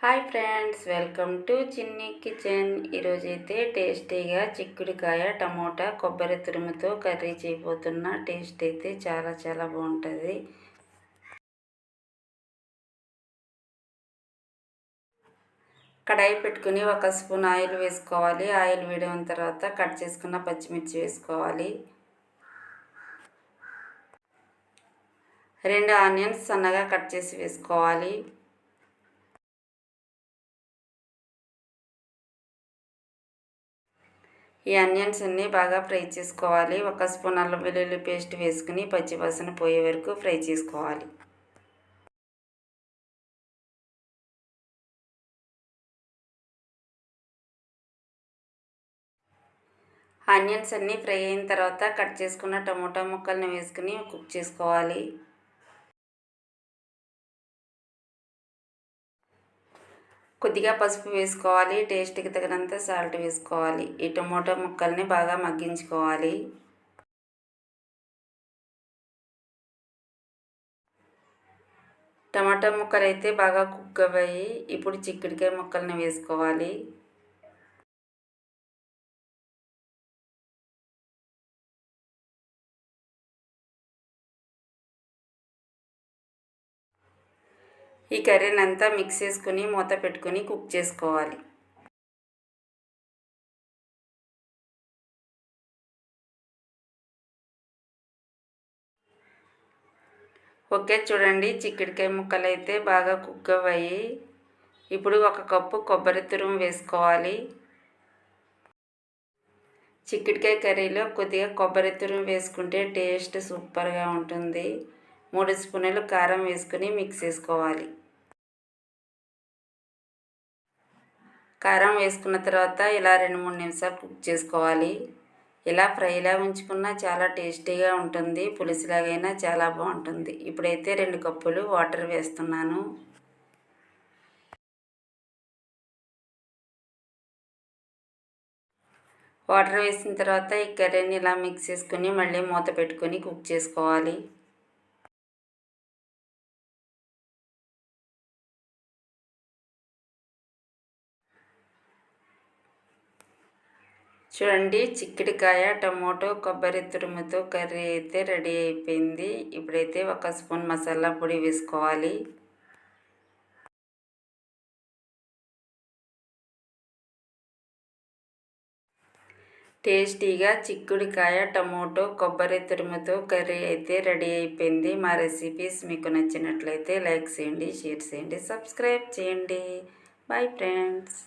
Hi friends welcome to Chinni kitchen. ఈరోజైతే టేస్టీగా చిక్కుడుకాయ టమోటా కొబ్బరి తురుముతో కర్రీ చేయబోతున్న టేస్ట్ అయితే చాలా చాలా బాగుంటుంది. కడాయి పెట్టుకుని ఒక స్పూన్ ఆయిల్ వేసుకోవాలి. ఆయిల్ వేడిన తర్వాత కట్ చేసుకున్న పచ్చిమిర్చి వేసుకోవాలి. రెండు ఆనియన్స్ సన్నగా కట్ చేసి వేసుకోవాలి. ఈ ఆనియన్స్ అన్నీ బాగా ఫ్రై చేసుకోవాలి. ఒక స్పూన్ అల్లం వెల్లుల్లి పేస్ట్ వేసుకుని పచ్చివాసన పోయే వరకు ఫ్రై చేసుకోవాలి. ఆనియన్స్ అన్నీ ఫ్రై అయిన తర్వాత కట్ చేసుకున్న టమోటా ముక్కల్ని వేసుకుని కుక్ చేసుకోవాలి. కొద్దిగా పసుపు వేసుకోవాలి టేస్ట్కి తగినంత సాల్ట్ వేసుకోవాలి. ఈ టమోటా ముక్కల్ని బాగా మగ్గించుకోవాలి. టమాటా ముక్కలు అయితే బాగా కుక్ అవ్వాయి ఇప్పుడు చిక్కుడికాయ ముక్కల్ని వేసుకోవాలి. ఈ కర్రీని అంతా మిక్స్ చేసుకుని మూత పెట్టుకుని కుక్ చేసుకోవాలి. ఓకే చూడండి చిక్కుడికాయ ముక్కలు అయితే బాగా కుక్ అవ్వాయి. ఇప్పుడు ఒక కప్పు కొబ్బరి తురుము వేసుకోవాలి. చిక్కుడికాయ కర్రీలో కొద్దిగా కొబ్బరి తురుము వేసుకుంటే టేస్ట్ సూపర్గా ఉంటుంది. మూడు స్పూన్లు కారం వేసుకుని మిక్స్ చేసుకోవాలి. కారం వేసుకున్న తర్వాత ఇలా రెండు మూడు నిమిషాలు కుక్ చేసుకోవాలి. ఇలా ఫ్రైలా ఉంచుకున్నా చాలా టేస్టీగా ఉంటుంది. పులుసులాగైనా చాలా బాగుంటుంది. ఇప్పుడైతే రెండు కప్పులు వాటర్ వేస్తున్నాను. వాటర్ వేసిన తర్వాత ఈ కర్రీని ఇలా మిక్స్ చేసుకుని మళ్ళీ మూత పెట్టుకొని కుక్ చేసుకోవాలి. చూడండి చిక్కుడుకాయ టమోటో కొబ్బరి తురుముతో కర్రీ అయితే రెడీ అయిపోయింది. ఇప్పుడైతే ఒక స్పూన్ మసాలా పొడి వేసుకోవాలి. టేస్టీగా చిక్కుడుకాయ టమోటో కొబ్బరి తురుముతో కర్రీ అయితే రెడీ అయిపోయింది. మా రెసిపీస్ మీకు నచ్చినట్లయితే లైక్ చేయండి షేర్ చేయండి సబ్స్క్రైబ్ చేయండి. Bye friends.